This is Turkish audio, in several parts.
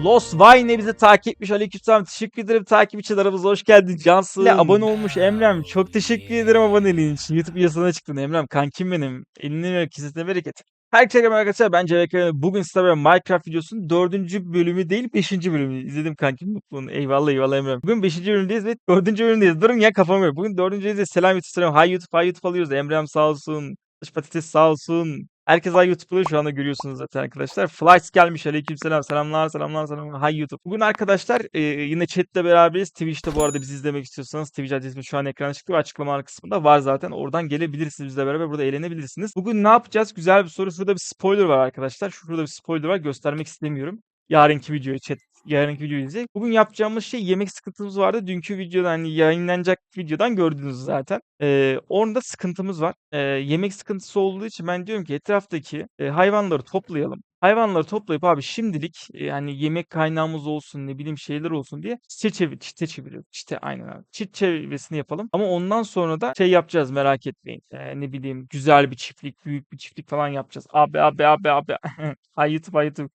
Lost Vine bizi takip etmiş. Aleykümselam. Teşekkür ederim takip için aramıza hoş geldin. Cansın. abone olmuş Emrem. Çok teşekkür ederim aboneliğin için. YouTube yazısına çıktın Emrem. Kankim benim. Elini ve kesesine bereket. Herkese merhaba arkadaşlar. Ben Kayan. Bugün size böyle Minecraft videosunun dördüncü bölümü değil beşinci bölümü. İzledim kankim mutluluğunu. Eyvallah eyvallah Emrem. Bugün beşinci bölümdeyiz ve dördüncü bölümdeyiz. Durun ya kafam yok. Bugün dördüncü bölümdeyiz. Selam YouTube selam. Hay YouTube hay YouTube alıyoruz. Emrem sağ olsun. Dış patates sağ olsun. Herkes Hay YouTube'da şu anda görüyorsunuz zaten arkadaşlar. Flights gelmiş. Aleykümselam. Selamlar selamlar selamlar. Hay YouTube. Bugün arkadaşlar e, yine chatte beraberiz. Twitch'te bu arada bizi izlemek istiyorsanız Twitch adresimiz şu an ekrana çıktı açıklama kısmında var zaten. Oradan gelebilirsiniz bizle beraber. Burada eğlenebilirsiniz. Bugün ne yapacağız? Güzel bir soru. Şurada bir spoiler var arkadaşlar. Şurada bir spoiler var. Göstermek istemiyorum. Yarınki videoyu chat yarınki videoyu. Bugün yapacağımız şey yemek sıkıntımız vardı. Dünkü videodan hani yayınlanacak videodan gördünüz zaten. Ee, orada sıkıntımız var. Ee, yemek sıkıntısı olduğu için ben diyorum ki etraftaki e, hayvanları toplayalım. Hayvanları toplayıp abi şimdilik yani yemek kaynağımız olsun ne bileyim şeyler olsun diye çite çevir, çite çeviriyoruz. Çite aynen abi. Çit çevirmesini yapalım. Ama ondan sonra da şey yapacağız merak etmeyin. Ee, ne bileyim güzel bir çiftlik, büyük bir çiftlik falan yapacağız. Abi abi abi abi. Ay YouTube.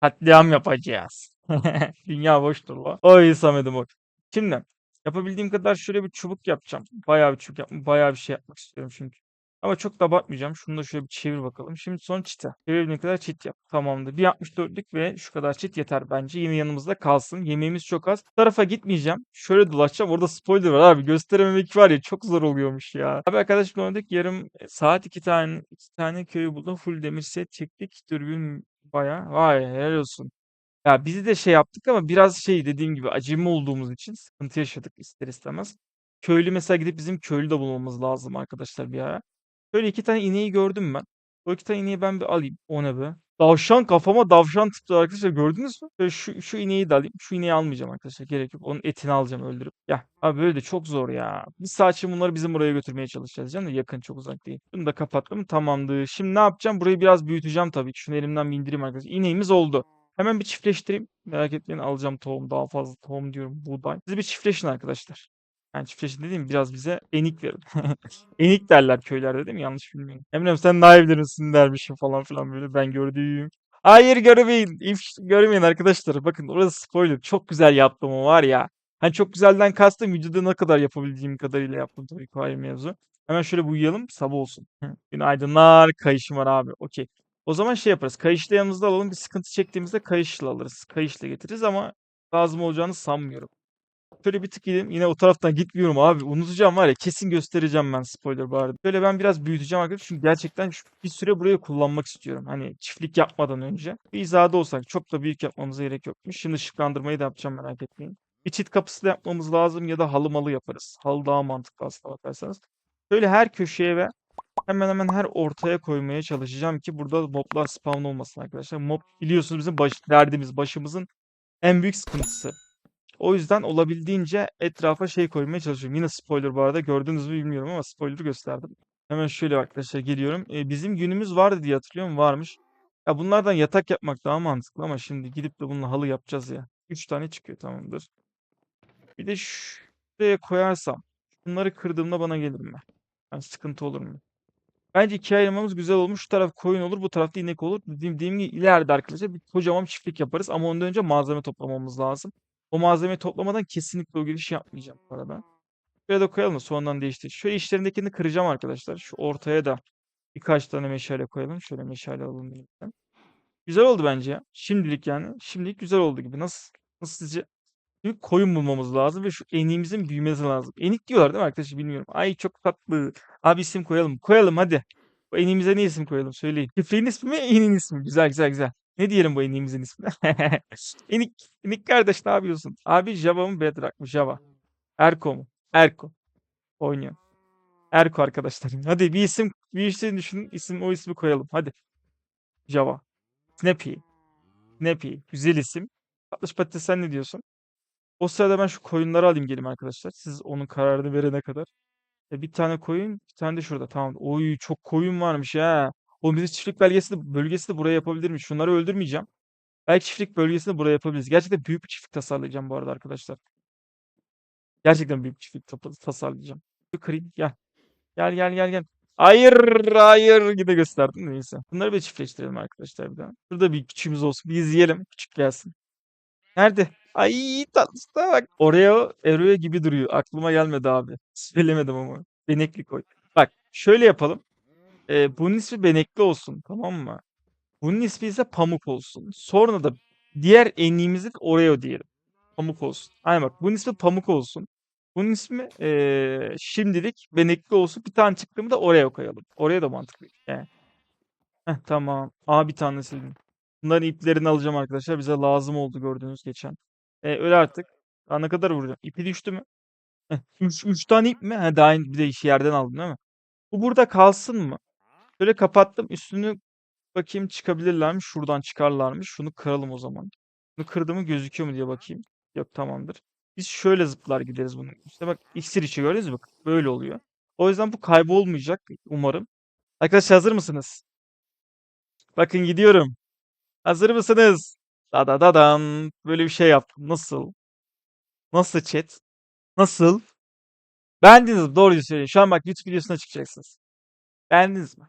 Katliam yapacağız. Dünya boştur la. Oy Samet'im oy. Şimdi yapabildiğim kadar şöyle bir çubuk yapacağım. Bayağı bir çubuk yapma, bayağı bir şey yapmak istiyorum çünkü. Ama çok da abartmayacağım. Şunu da şöyle bir çevir bakalım. Şimdi son çite. Çevirebildiğin kadar çit yap. Tamamdır. Bir 64'lük ve şu kadar çit yeter bence. Yine yanımızda kalsın. Yemeğimiz çok az. Bu tarafa gitmeyeceğim. Şöyle dolaşacağım. Orada spoiler var abi. Gösterememek var ya çok zor oluyormuş ya. Abi arkadaşlar oynadık. Yarım saat iki tane iki tane köyü buldum. Full demir set çektik. Dürbün bayağı. Vay helal olsun. Ya biz de şey yaptık ama biraz şey dediğim gibi acemi olduğumuz için sıkıntı yaşadık ister istemez. Köylü mesela gidip bizim köylü de bulmamız lazım arkadaşlar bir ara. Böyle iki tane ineği gördüm ben. O iki tane ineği ben bir alayım. O ne be? Davşan kafama davşan tuttu arkadaşlar gördünüz mü? Böyle şu, şu ineği de alayım. Şu ineği almayacağım arkadaşlar gerek yok. Onun etini alacağım öldürüp. Ya abi böyle de çok zor ya. Bir saat şimdi bunları bizim buraya götürmeye çalışacağız. Canım yakın çok uzak değil. Bunu da kapattım tamamdır. Şimdi ne yapacağım? Burayı biraz büyüteceğim tabii ki. Şunu elimden bir indireyim arkadaşlar. İneğimiz oldu. Hemen bir çiftleştireyim. Merak etmeyin alacağım tohum. Daha fazla tohum diyorum buğday. Siz bir çiftleşin arkadaşlar. Yani çiftleşin dediğim biraz bize enik verin. enik derler köylerde değil mi? Yanlış bilmiyorum. Emrem sen daha iyi bilirsin dermişim falan filan böyle ben gördüğüm. Hayır görmeyin. İf görmeyin arkadaşlar. Bakın orası spoiler. Çok güzel yaptım o var ya. Hani çok güzelden kastım videoda ne kadar yapabildiğim kadarıyla yaptım tabii ki ayrı mevzu. Hemen şöyle bir uyuyalım sabah olsun. Günaydınlar. Kayışım var abi. Okey. O zaman şey yaparız. Kayışla yanımızda alalım. Bir sıkıntı çektiğimizde kayışla alırız. Kayışla getiririz ama lazım olacağını sanmıyorum. Şöyle bir tık gideyim. Yine o taraftan gitmiyorum abi. Unutacağım var ya. Kesin göstereceğim ben spoiler bari. Böyle ben biraz büyüteceğim arkadaşlar. Çünkü gerçekten bir süre burayı kullanmak istiyorum. Hani çiftlik yapmadan önce. Bir izahda olsak çok da büyük yapmamıza gerek yokmuş. Şimdi ışıklandırmayı da yapacağım merak etmeyin. Bir çit kapısı da yapmamız lazım ya da halı malı yaparız. Halı daha mantıklı aslına bakarsanız. Böyle her köşeye ve hemen hemen her ortaya koymaya çalışacağım ki burada moblar spawn olmasın arkadaşlar. Mob biliyorsunuz bizim baş, derdimiz, başımızın en büyük sıkıntısı. O yüzden olabildiğince etrafa şey koymaya çalışıyorum. Yine spoiler bu arada gördünüz mü bilmiyorum ama spoiler'ı gösterdim. Hemen şöyle arkadaşlar geliyorum. Ee, bizim günümüz vardı diye hatırlıyorum. Varmış. Ya bunlardan yatak yapmak daha mantıklı ama şimdi gidip de bununla halı yapacağız ya. 3 tane çıkıyor tamamdır. Bir de şuraya koyarsam bunları kırdığımda bana gelir mi? Yani sıkıntı olur mu? Bence ikiye ayırmamız güzel olmuş. Şu taraf koyun olur, bu tarafta inek olur. Dediğim, dediğim gibi ileride arkadaşlar bir kocaman çiftlik yaparız ama ondan önce malzeme toplamamız lazım. O malzemeyi toplamadan kesinlikle o giriş yapmayacağım bu arada. Şuraya da koyalım da sonradan değiştir. Şöyle işlerindekini kıracağım arkadaşlar. Şu ortaya da birkaç tane meşale koyalım. Şöyle meşale alalım. birlikte. Güzel oldu bence ya. Şimdilik yani. Şimdilik güzel oldu gibi. Nasıl? Nasıl sizce? Şimdi koyun bulmamız lazım ve şu eniğimizin büyümesi lazım. Enik diyorlar değil mi arkadaşlar? Bilmiyorum. Ay çok tatlı. Abi isim koyalım. Koyalım hadi. Bu eniğimize ne isim koyalım? Söyleyin. Çiftliğin ismi mi? Enin ismi. Güzel güzel güzel. Ne diyelim bu eniğimizin ismine? Enik, Enik kardeş ne yapıyorsun? Abi Java mı Bedrock mı? Java. Erko mu? Erko. Oynuyor. Erko arkadaşlar. Hadi bir isim bir isim düşünün. İsim o ismi koyalım. Hadi. Java. Snappy. Snappy. Güzel isim. Tatlış patates sen ne diyorsun? O sırada ben şu koyunları alayım gelin arkadaşlar. Siz onun kararını verene kadar. E, bir tane koyun, bir tane de şurada. Tamam. Oy çok koyun varmış ha. O bizi çiftlik belgesi de, buraya yapabilirmiş. Şunları öldürmeyeceğim. Belki çiftlik bölgesini buraya yapabiliriz. Gerçekten büyük bir çiftlik tasarlayacağım bu arada arkadaşlar. Gerçekten büyük bir çiftlik tasarlayacağım. Kırayım. Gel. Gel gel gel gel. Hayır hayır yine gösterdim neyse. Bunları bir çiftleştirelim arkadaşlar bir daha. Burada bir küçüğümüz olsun. Bir izleyelim. Küçük gelsin. Nerede? Ay tatlısına bak. Oreo, Oreo gibi duruyor. Aklıma gelmedi abi. Söylemedim ama. Benekli koy. Bak şöyle yapalım. Ee, bunun ismi benekli olsun tamam mı? Bunun ismi ise pamuk olsun. Sonra da diğer enliğimizi Oreo diyelim. Pamuk olsun. Aynen bak bunun ismi pamuk olsun. Bunun ismi ee, şimdilik benekli olsun. Bir tane çıktı mı da Oreo koyalım. Oreo da mantıklı. Yani. Heh, tamam. Aa bir tane sildim. Bunların iplerini alacağım arkadaşlar. Bize lazım oldu gördüğünüz geçen. E, öyle artık. Daha ne kadar vuracağım? İpi düştü mü? Heh, üç, üç tane ip mi? Ha, daha bir de işi yerden aldın değil mi? Bu burada kalsın mı? Böyle kapattım. Üstünü bakayım çıkabilirlermiş. Şuradan çıkarlarmış. Şunu kıralım o zaman. Bunu kırdığımı gözüküyor mu diye bakayım. Yok tamamdır. Biz şöyle zıplar gideriz bunun. İşte bak iksir içi gördünüz mü? Bak, Böyle oluyor. O yüzden bu kaybolmayacak umarım. Arkadaşlar hazır mısınız? Bakın gidiyorum. Hazır mısınız? Da da da dan. Böyle bir şey yaptım. Nasıl? Nasıl chat? Nasıl? Beğendiniz mi? Doğruyu söyleyin. Şu an bak YouTube videosuna çıkacaksınız. Beğendiniz mi?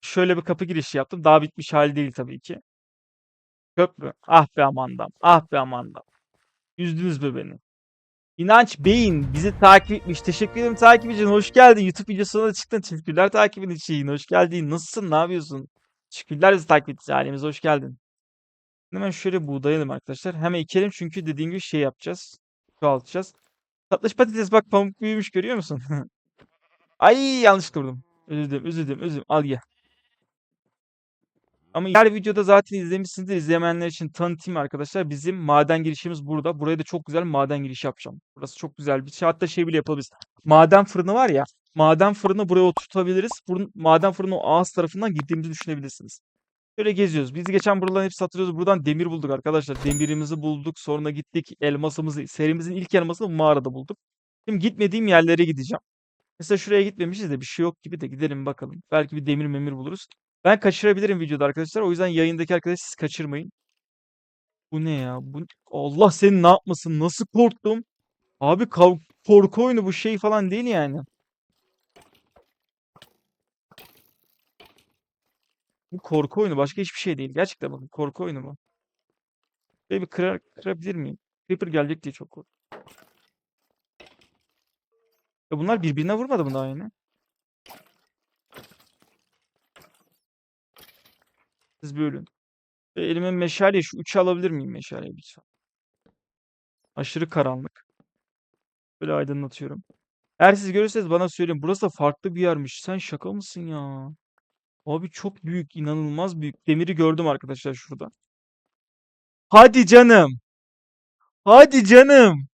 Şöyle bir kapı girişi yaptım. Daha bitmiş hali değil tabii ki. Köprü. Ah be amandam. Ah be amandam. Üzdünüz mü beni? İnanç Beyin bizi takip etmiş. Teşekkür ederim takip için. Hoş geldin. YouTube videosuna da çıktın. Teşekkürler takibin için. Hoş geldin. Nasılsın? Ne yapıyorsun? Teşekkürler bizi takip ettiğiniz halimize. Hoş geldin. Hemen şöyle buğdayalım arkadaşlar. Hemen ekelim çünkü dediğim gibi şey yapacağız. Çoğaltacağız. Tatlış patates bak pamuk büyümüş görüyor musun? Ay yanlış kurdum. Özür dilerim, özür. Al ye. Ama diğer videoda zaten izlemişsinizdir. İzlemeyenler için tanıtayım arkadaşlar. Bizim maden girişimiz burada. Buraya da çok güzel maden girişi yapacağım. Burası çok güzel bir şey. Hatta şey bile yapabiliriz. Maden fırını var ya. Maden fırını buraya oturtabiliriz. Maden fırını o ağız tarafından girdiğimizi düşünebilirsiniz. Şöyle geziyoruz. Biz geçen buraların hepsi hatırlıyoruz. Buradan demir bulduk arkadaşlar. Demirimizi bulduk. Sonra gittik elmasımızı. Serimizin ilk elmasını mağarada bulduk. Şimdi gitmediğim yerlere gideceğim. Mesela şuraya gitmemişiz de bir şey yok gibi de gidelim bakalım. Belki bir demir memir buluruz. Ben kaçırabilirim videoda arkadaşlar. O yüzden yayındaki arkadaşlar siz kaçırmayın. Bu ne ya? Bu... Allah seni ne yapmasın? Nasıl korktum? Abi korku oyunu bu şey falan değil yani. Bu korku oyunu başka hiçbir şey değil. Gerçekten bakın korku oyunu bu. Böyle bir kırar, kırabilir miyim? Creeper gelecek diye çok korktum. Ya bunlar birbirine vurmadı mı daha yine? Siz bölün. Ve elime meşale şu 3'ü alabilir miyim meşaleyi lütfen? Aşırı karanlık. Böyle aydınlatıyorum. Eğer siz görürseniz bana söyleyin. Burası da farklı bir yermiş. Sen şaka mısın ya? Abi çok büyük, inanılmaz büyük. Demiri gördüm arkadaşlar şurada. Hadi canım. Hadi canım.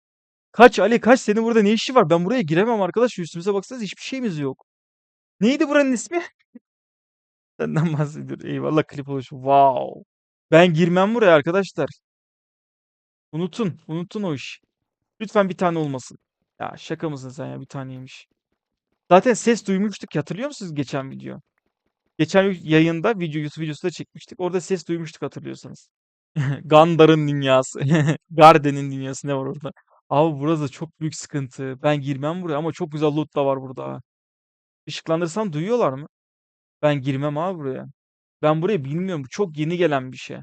Kaç Ali kaç senin burada ne işi var? Ben buraya giremem arkadaş. Üstümüze baksanız hiçbir şeyimiz yok. Neydi buranın ismi? Senden bahsediyor. Eyvallah klip oluşu. Wow. Ben girmem buraya arkadaşlar. Unutun. Unutun o iş. Lütfen bir tane olmasın. Ya şaka mısın sen ya bir taneymiş. Zaten ses duymuştuk hatırlıyor musunuz geçen video? Geçen yayında video YouTube videosu da çekmiştik. Orada ses duymuştuk hatırlıyorsanız. Gandar'ın dünyası. Garden'in dünyası ne var orada? Abi burası çok büyük sıkıntı. Ben girmem buraya ama çok güzel loot da var burada. Işıklandırsam duyuyorlar mı? Ben girmem abi buraya. Ben burayı bilmiyorum. Bu çok yeni gelen bir şey.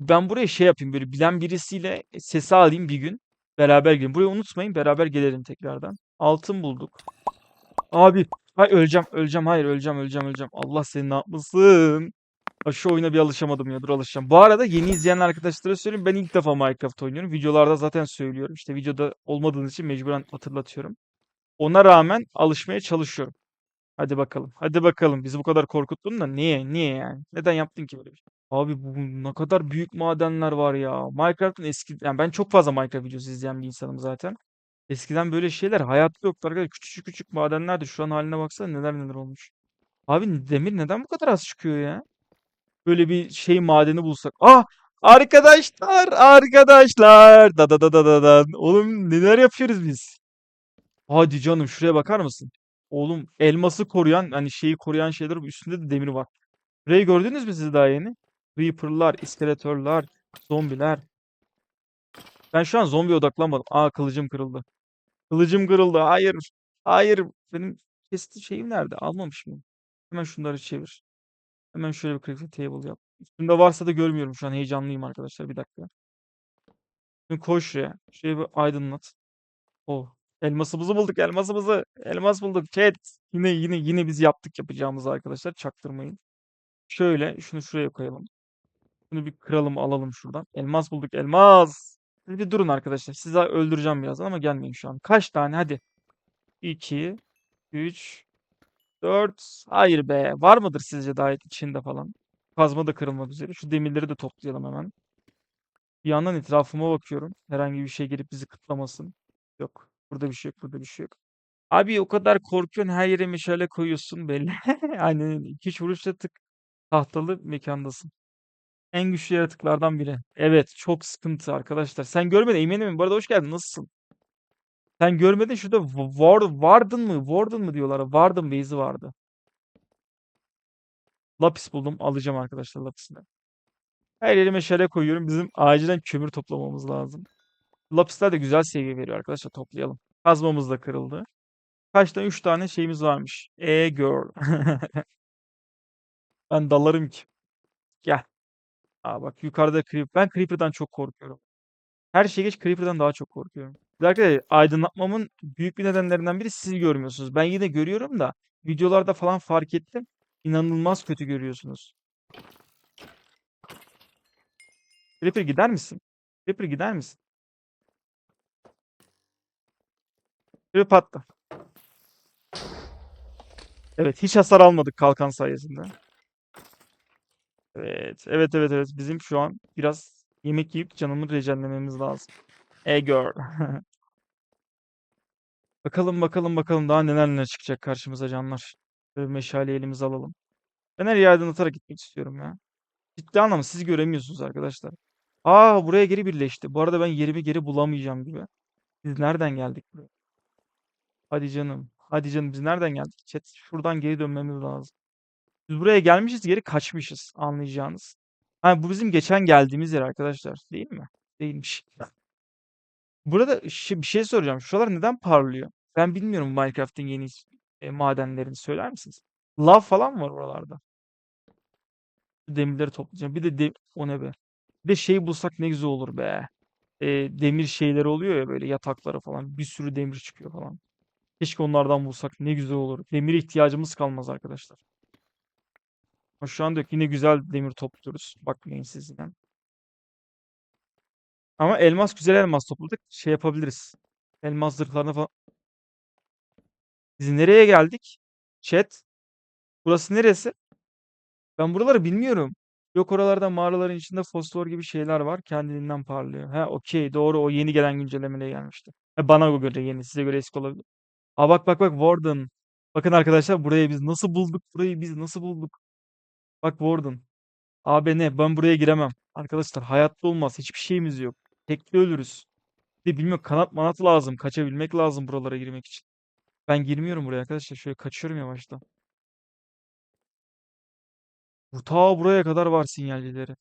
Ben buraya şey yapayım böyle bilen birisiyle sesi alayım bir gün. Beraber gidelim. Burayı unutmayın. Beraber gelelim tekrardan. Altın bulduk. Abi. Hayır öleceğim. Öleceğim. Hayır öleceğim. Öleceğim. Öleceğim. Allah seni ne yapmasın. Şu oyuna bir alışamadım ya. Dur alışacağım. Bu arada yeni izleyen arkadaşlara söyleyeyim. Ben ilk defa Minecraft oynuyorum. Videolarda zaten söylüyorum. İşte videoda olmadığınız için mecburen hatırlatıyorum. Ona rağmen alışmaya çalışıyorum. Hadi bakalım. Hadi bakalım. Bizi bu kadar korkuttun da niye? Niye yani? Neden yaptın ki böyle bir şey? Abi bu ne kadar büyük madenler var ya. Minecraft'ın eski yani ben çok fazla Minecraft videosu izleyen bir insanım zaten. Eskiden böyle şeyler hayatta yoktu arkadaşlar. Küçücük küçük madenlerdi. Şu an haline baksana neler neler olmuş. Abi demir neden bu kadar az çıkıyor ya? Böyle bir şey madeni bulsak. Ah! Arkadaşlar, arkadaşlar. Da da da da da da. Oğlum neler yapıyoruz biz? Hadi canım şuraya bakar mısın? Oğlum elması koruyan hani şeyi koruyan şeyler üstünde de demir var. Burayı gördünüz mü siz daha yeni? Creeper'lar, iskeletörler, zombiler. Ben şu an zombiye odaklanmadım. Aa kılıcım kırıldı. Kılıcım kırıldı. Hayır. Hayır. Benim kesti şeyim nerede? Almamışım. Hemen şunları çevir. Hemen şöyle bir crafting table yap. Üstümde varsa da görmüyorum şu an. Heyecanlıyım arkadaşlar. Bir dakika. Şimdi koy şuraya. Şurayı bir aydınlat. Oh. Elmasımızı bulduk. Elmasımızı. Elmas bulduk. Chat. Yine yine yine biz yaptık yapacağımızı arkadaşlar. Çaktırmayın. Şöyle şunu şuraya koyalım. Şunu bir kıralım alalım şuradan. Elmas bulduk. Elmas. Bir durun arkadaşlar. Sizi öldüreceğim birazdan ama gelmeyin şu an. Kaç tane? Hadi. 2 3 4 Hayır be. Var mıdır sizce daha içinde falan? Kazma da kırılmak üzere. Şu demirleri de toplayalım hemen. Bir yandan etrafıma bakıyorum. Herhangi bir şey gelip bizi kıtlamasın. Yok. Burada bir şey yok. Burada bir şey yok. Abi o kadar korkuyorsun. Her yere meşale koyuyorsun belli. Öyle. İki üç tık tahtalı mekandasın. En güçlü yaratıklardan biri. Evet. Çok sıkıntı arkadaşlar. Sen görmedin. Eminim. Bu arada hoş geldin. Nasılsın? Sen görmedin. Şurada War, Warden mı? Warden mı diyorlar? Warden base'i vardı. Lapis buldum. Alacağım arkadaşlar lapisini. Her yere meşale koyuyorum. Bizim acilen kömür toplamamız lazım. Lapisler de güzel seviye veriyor arkadaşlar. Toplayalım. Kazmamız da kırıldı. Kaç tane? 3 tane şeyimiz varmış. E girl. Ben dalarım ki. Gel. Aa bak yukarıda Creeper. Ben Creeper'dan çok korkuyorum. Her şey geç Creeper'dan daha çok korkuyorum. Bir de aydınlatmamın büyük bir nedenlerinden biri siz görmüyorsunuz. Ben yine görüyorum da videolarda falan fark ettim. İnanılmaz kötü görüyorsunuz. Creeper gider misin? Creeper gider misin? Creeper patla. Evet hiç hasar almadık kalkan sayesinde. Evet, evet, evet, evet. Bizim şu an biraz yemek yiyip canımı rejenlememiz lazım. E girl. Bakalım, bakalım, bakalım daha neler neler çıkacak karşımıza canlar. Böyle meşaleyi elimize alalım. Ben her yeri aydınlatarak gitmek istiyorum ya. Ciddi anlamda siz göremiyorsunuz arkadaşlar. Aa buraya geri birleşti. Bu arada ben yerimi geri bulamayacağım gibi. Biz nereden geldik buraya? Hadi canım. Hadi canım biz nereden geldik? Chat şuradan geri dönmemiz lazım. Biz buraya gelmişiz geri kaçmışız anlayacağınız. Ha bu bizim geçen geldiğimiz yer arkadaşlar. Değil mi? Değilmiş. Burada bir şey soracağım. Şuralar neden parlıyor? Ben bilmiyorum Minecraft'ın yeni e, madenlerini söyler misiniz? Lav falan var oralarda? Demirleri toplayacağım. Bir de, de o ne be? Bir de şey bulsak ne güzel olur be. E, demir şeyleri oluyor ya böyle yatakları falan. Bir sürü demir çıkıyor falan. Keşke onlardan bulsak ne güzel olur. Demire ihtiyacımız kalmaz arkadaşlar. Şu anda. Yine güzel demir topluyoruz. Bakmayın siz yine. Ama elmas güzel elmas topladık. Şey yapabiliriz. Elmas zırhlarına falan. Biz nereye geldik? Chat. Burası neresi? Ben buraları bilmiyorum. Yok oralarda mağaraların içinde fosfor gibi şeyler var. Kendiliğinden parlıyor. Ha okey doğru o yeni gelen güncellemeyle gelmişti. Ha, bana göre yeni size göre eski olabilir. Aa bak bak bak Warden. Bakın arkadaşlar burayı biz nasıl bulduk? Burayı biz nasıl bulduk? Bak Warden. Abi ne? Ben buraya giremem. Arkadaşlar hayatta olmaz. Hiçbir şeyimiz yok. Tekli ölürüz. Bir de bilmiyorum kanat manat lazım. Kaçabilmek lazım buralara girmek için. Ben girmiyorum buraya arkadaşlar. Şöyle kaçıyorum yavaştan. Bu ta buraya kadar var sinyalcileri.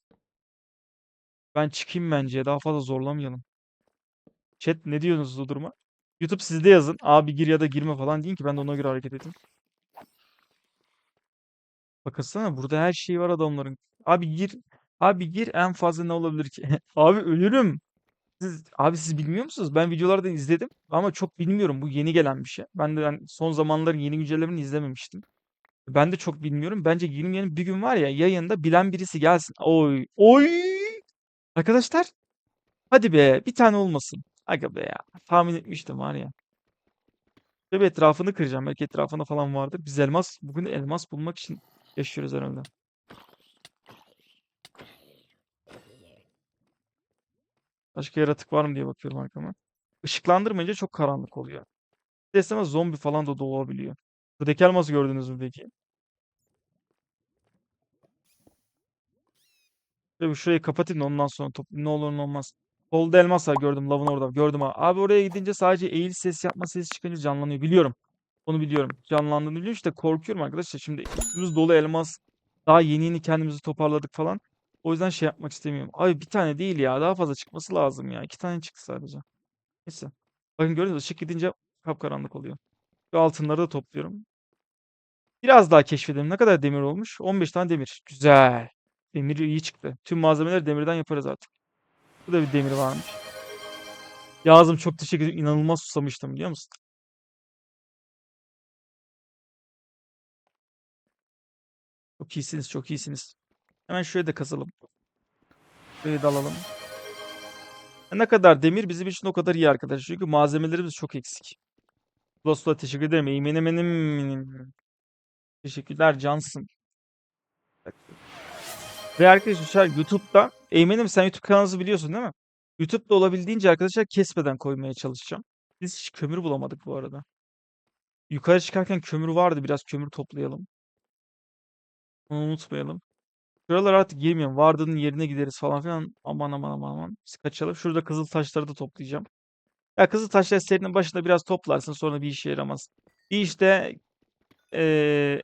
Ben çıkayım bence. Daha fazla zorlamayalım. Chat ne diyorsunuz bu duruma? YouTube sizde yazın. Abi gir ya da girme falan deyin ki ben de ona göre hareket edeyim. Bakasana burada her şey var adamların. Abi gir. Abi gir en fazla ne olabilir ki? Abi ölürüm. Siz, abi siz bilmiyor musunuz? Ben videolardan izledim ama çok bilmiyorum. Bu yeni gelen bir şey. Ben de ben son zamanların yeni güncellemelerini izlememiştim. Ben de çok bilmiyorum. Bence girmeyenin bir gün var ya yayında bilen birisi gelsin. Oy. Oy. Arkadaşlar hadi be bir tane olmasın. Aga be ya. Tahmin etmiştim var ya. Tabii etrafını kıracağım. Belki etrafında falan vardır. Biz elmas bugün elmas bulmak için yaşıyoruz herhalde. Başka yaratık var mı diye bakıyorum arkama. Işıklandırmayınca çok karanlık oluyor. Deseme zombi falan da doğabiliyor. Buradaki elması gördünüz mü peki? Tabii şurayı kapatayım da ondan sonra top ne olur ne olmaz. Solda elmas var gördüm lavın orada. Gördüm ha. Abi oraya gidince sadece eğil ses yapma sesi çıkınca canlanıyor. Biliyorum. Onu biliyorum. Canlandığını biliyorum işte korkuyorum arkadaşlar. Şimdi üstümüz dolu elmas. Daha yeni yeni kendimizi toparladık falan. O yüzden şey yapmak istemiyorum. Abi bir tane değil ya. Daha fazla çıkması lazım ya. İki tane çıktı sadece. Neyse. Bakın gördünüz mü? Işık gidince kapkaranlık oluyor. Şu altınları da topluyorum. Biraz daha keşfedelim. Ne kadar demir olmuş? 15 tane demir. Güzel. Demir iyi çıktı. Tüm malzemeleri demirden yaparız artık. Bu da bir demir varmış. Yazım çok teşekkür ederim. İnanılmaz susamıştım biliyor musun? Çok iyisiniz, çok iyisiniz. Hemen şöyle de kazalım. Şöyle de alalım. Ne kadar demir bizim için o kadar iyi arkadaşlar. Çünkü malzemelerimiz çok eksik. Dostlar teşekkür ederim. Eğmenim benim. Teşekkürler Cansın. Ve arkadaşlar YouTube'da Eymen'im sen YouTube kanalınızı biliyorsun değil mi? YouTube'da olabildiğince arkadaşlar kesmeden koymaya çalışacağım. Biz hiç kömür bulamadık bu arada. Yukarı çıkarken kömür vardı. Biraz kömür toplayalım. Onu unutmayalım. Şuralara artık girmiyorum. Vardığının yerine gideriz falan filan. Aman aman aman aman. Biz kaçalım. Şurada kızıl taşları da toplayacağım. Ya kızıl taşlar serinin başında biraz toplarsın sonra bir işe yaramaz. Bir işte eee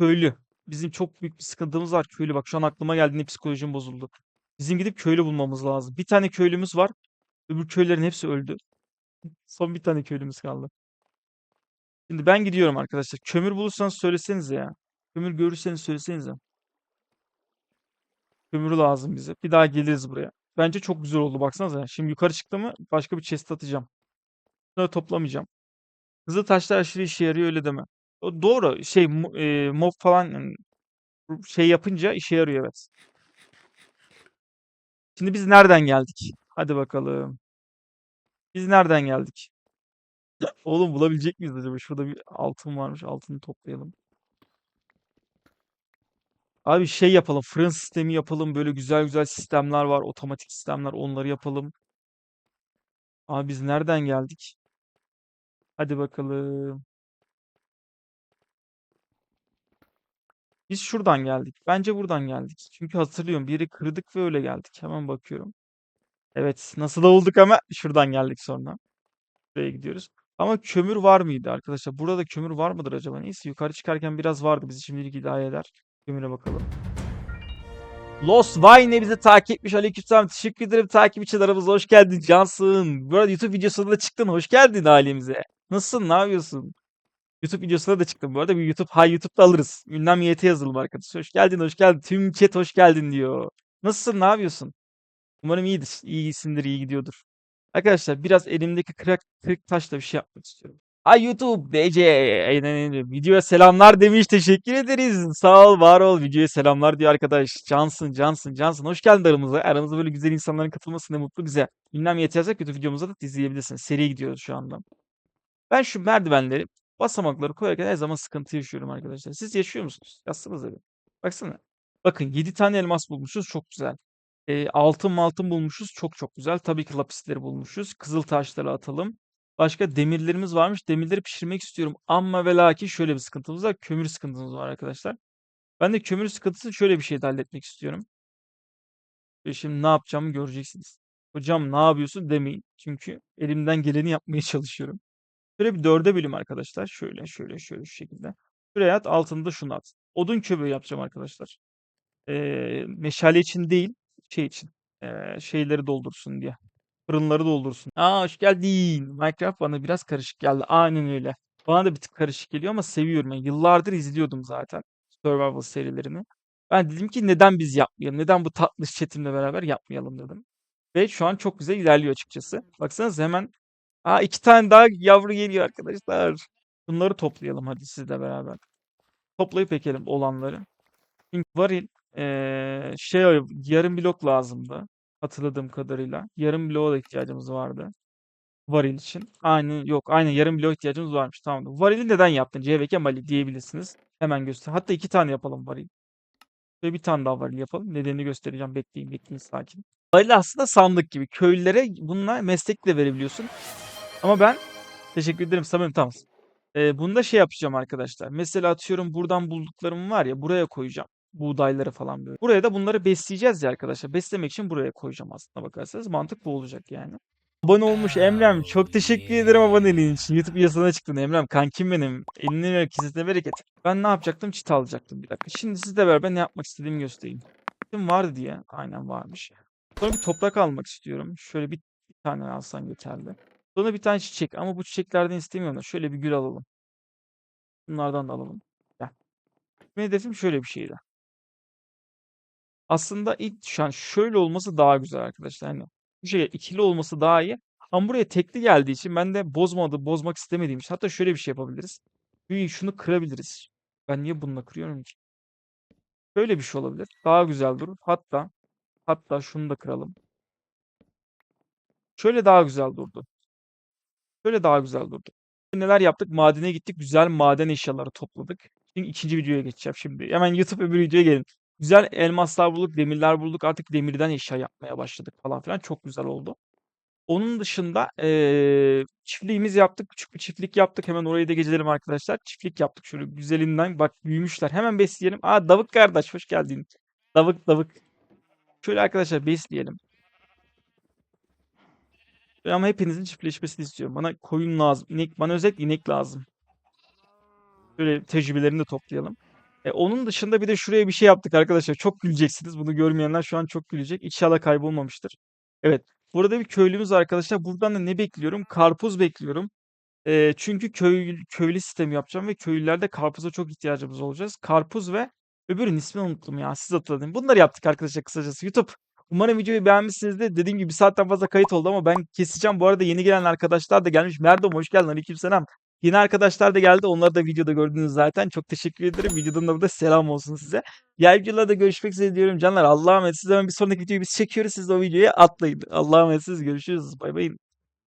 köylü. Bizim çok büyük bir sıkıntımız var köylü. Bak şu an aklıma geldiğinde psikolojim bozuldu. Bizim gidip köylü bulmamız lazım. Bir tane köylümüz var. Öbür köylerin hepsi öldü. Son bir tane köylümüz kaldı. Şimdi ben gidiyorum arkadaşlar. Kömür bulursanız söylesenize ya. Kömür görürseniz söylesenize. Kömür lazım bize. Bir daha geliriz buraya. Bence çok güzel oldu baksanıza. Şimdi yukarı çıktı mı başka bir chest atacağım. Bunları toplamayacağım. Kızıl taşlar aşırı işe yarıyor öyle deme. Doğru. Şey e, mob falan şey yapınca işe yarıyor evet. Şimdi biz nereden geldik? Hadi bakalım. Biz nereden geldik? Oğlum bulabilecek miyiz acaba? Şurada bir altın varmış. Altını toplayalım. Abi şey yapalım. Fırın sistemi yapalım. Böyle güzel güzel sistemler var. Otomatik sistemler. Onları yapalım. Abi biz nereden geldik? Hadi bakalım. Biz şuradan geldik. Bence buradan geldik. Çünkü hatırlıyorum. Bir yeri kırdık ve öyle geldik. Hemen bakıyorum. Evet. Nasıl da bulduk ama şuradan geldik sonra. Buraya gidiyoruz. Ama kömür var mıydı arkadaşlar? Burada da kömür var mıdır acaba? Neyse yukarı çıkarken biraz vardı. Bizi şimdilik idare eder. Kömüre bakalım. Lost Vine bizi takip etmiş. Aleykümselam. Teşekkür ederim takip için aramıza hoş geldin Cansın. Bu arada YouTube videosuna da çıktın. Hoş geldin halimize. Nasılsın? Ne yapıyorsun? YouTube videosuna da çıktım bu arada. Bir YouTube, hay YouTube'da alırız. Ünlem YT yazılım arkadaşlar. Hoş geldin, hoş geldin. Tüm chat hoş geldin diyor. Nasılsın? Ne yapıyorsun? Umarım iyidir. İyisindir, iyi gidiyordur. Arkadaşlar biraz elimdeki kırık, kırık taşla bir şey yapmak istiyorum. Ay YouTube DC videoya selamlar demiş teşekkür ederiz. Sağ ol var ol videoya selamlar diyor arkadaş. Cansın Cansın Cansın hoş geldin aramıza. Aramızda böyle güzel insanların katılması ne mutlu bize. Ünlem yeterse YouTube videomuza da izleyebilirsiniz. Seri gidiyoruz şu anda. Ben şu merdivenleri basamakları koyarken her zaman sıkıntı yaşıyorum arkadaşlar. Siz yaşıyor musunuz? Yazsanıza bir. Baksana. Bakın 7 tane elmas bulmuşuz çok güzel. Eee, altın altın bulmuşuz. Çok çok güzel. Tabii ki lapisleri bulmuşuz. Kızıl taşları atalım. Başka demirlerimiz varmış. Demirleri pişirmek istiyorum. Ama ve lakin şöyle bir sıkıntımız var. Kömür sıkıntımız var arkadaşlar. Ben de kömür sıkıntısını şöyle bir şeyde halletmek istiyorum. Ve şimdi ne yapacağımı göreceksiniz. Hocam ne yapıyorsun demeyin. Çünkü elimden geleni yapmaya çalışıyorum. Şöyle bir dörde bölüm arkadaşlar. Şöyle şöyle şöyle şu şekilde. Şuraya at altında şunu at. Odun kömürü yapacağım arkadaşlar. Eee, meşale için değil şey için. Eee, şeyleri doldursun diye. Fırınları doldursun. Aa hoş geldin. Minecraft bana biraz karışık geldi. Aynen öyle. Bana da bir tık karışık geliyor ama seviyorum. Yani yıllardır izliyordum zaten Survival serilerini. Ben dedim ki neden biz yapmayalım? Neden bu tatlı chatimle beraber yapmayalım dedim. Ve şu an çok güzel ilerliyor açıkçası. Baksanıza hemen Aa iki tane daha yavru geliyor arkadaşlar. Bunları toplayalım hadi sizle beraber. Toplayıp ekelim olanları. Çünkü varil eee, şey yarım blok lazımdı. Hatırladığım kadarıyla. Yarım bloğa da ihtiyacımız vardı. Varil için. Aynı yok. Aynı yarım bloğa ihtiyacımız varmış. Tamam. Varili neden yaptın? CVK Mali diyebilirsiniz. Hemen göster. Hatta iki tane yapalım varil. Ve bir tane daha varil yapalım. Nedenini göstereceğim. Bekleyin bekleyin sakin. Varil aslında sandık gibi. Köylülere bununla meslek de verebiliyorsun. Ama ben teşekkür ederim Samim tamam. Ee, bunda şey yapacağım arkadaşlar. Mesela atıyorum buradan bulduklarım var ya buraya koyacağım. Buğdayları falan böyle. Buraya da bunları besleyeceğiz ya arkadaşlar. Beslemek için buraya koyacağım aslında bakarsanız. Mantık bu olacak yani. Abone olmuş Emrem. Çok teşekkür ederim aboneliğin için. YouTube yasana çıktın Emrem. Kankim benim. Elini ver kesesine bereket. Ben ne yapacaktım? Çit alacaktım bir dakika. Şimdi sizle beraber ne yapmak istediğimi göstereyim. Çitim vardı diye. Aynen varmış. Sonra bir toprak almak istiyorum. Şöyle bir, bir tane alsan yeterli. Sonra bir tane çiçek ama bu çiçeklerden istemiyorum da şöyle bir gül alalım. Bunlardan da alalım. Gel. Benim hedefim şöyle bir şeydi. Aslında ilk an şöyle olması daha güzel arkadaşlar. Hani bu şey ikili olması daha iyi. Ama buraya tekli geldiği için ben de bozmadı, bozmak istemediğim için. Hatta şöyle bir şey yapabiliriz. Bir şunu kırabiliriz. Ben niye bununla kırıyorum ki? Böyle bir şey olabilir. Daha güzel durur. Hatta hatta şunu da kıralım. Şöyle daha güzel durdu. Şöyle daha güzel durdu. Neler yaptık? Madene gittik. Güzel maden eşyaları topladık. Şimdi ikinci videoya geçeceğim şimdi. Hemen YouTube öbür videoya gelin. Güzel elmaslar bulduk, demirler bulduk. Artık demirden eşya yapmaya başladık falan filan. Çok güzel oldu. Onun dışında eee çiftliğimizi yaptık. Küçük bir çiftlik yaptık. Hemen orayı da geçelim arkadaşlar. Çiftlik yaptık şöyle güzelinden. Bak büyümüşler. Hemen besleyelim. Aa Davık kardeş hoş geldin. Davık Davık. Şöyle arkadaşlar besleyelim. Ama hepinizin çiftleşmesini istiyorum. Bana koyun lazım. inek, bana özellikle inek lazım. Şöyle tecrübelerini de toplayalım. E, onun dışında bir de şuraya bir şey yaptık arkadaşlar. Çok güleceksiniz. Bunu görmeyenler şu an çok gülecek. İnşallah kaybolmamıştır. Evet. Burada bir köylümüz arkadaşlar. Buradan da ne bekliyorum? Karpuz bekliyorum. E, çünkü köy, köylü sistemi yapacağım ve köylülerde karpuza çok ihtiyacımız olacağız. Karpuz ve öbürünün ismini unuttum ya. Siz hatırladın. Bunları yaptık arkadaşlar kısacası. YouTube. Umarım videoyu beğenmişsinizdir. Dediğim gibi bir saatten fazla kayıt oldu ama ben keseceğim. Bu arada yeni gelen arkadaşlar da gelmiş. Merdom hoş geldin. Aleykümselam. Yeni arkadaşlar da geldi. Onları da videoda gördünüz zaten. Çok teşekkür ederim. Videodan da burada selam olsun size. Diğer videolarda görüşmek üzere diyorum canlar. Allah'a emanet. Siz hemen bir sonraki videoyu biz çekiyoruz. Siz de o videoya atlayın. Allah'a emanet. Görüşürüz. Bay bay.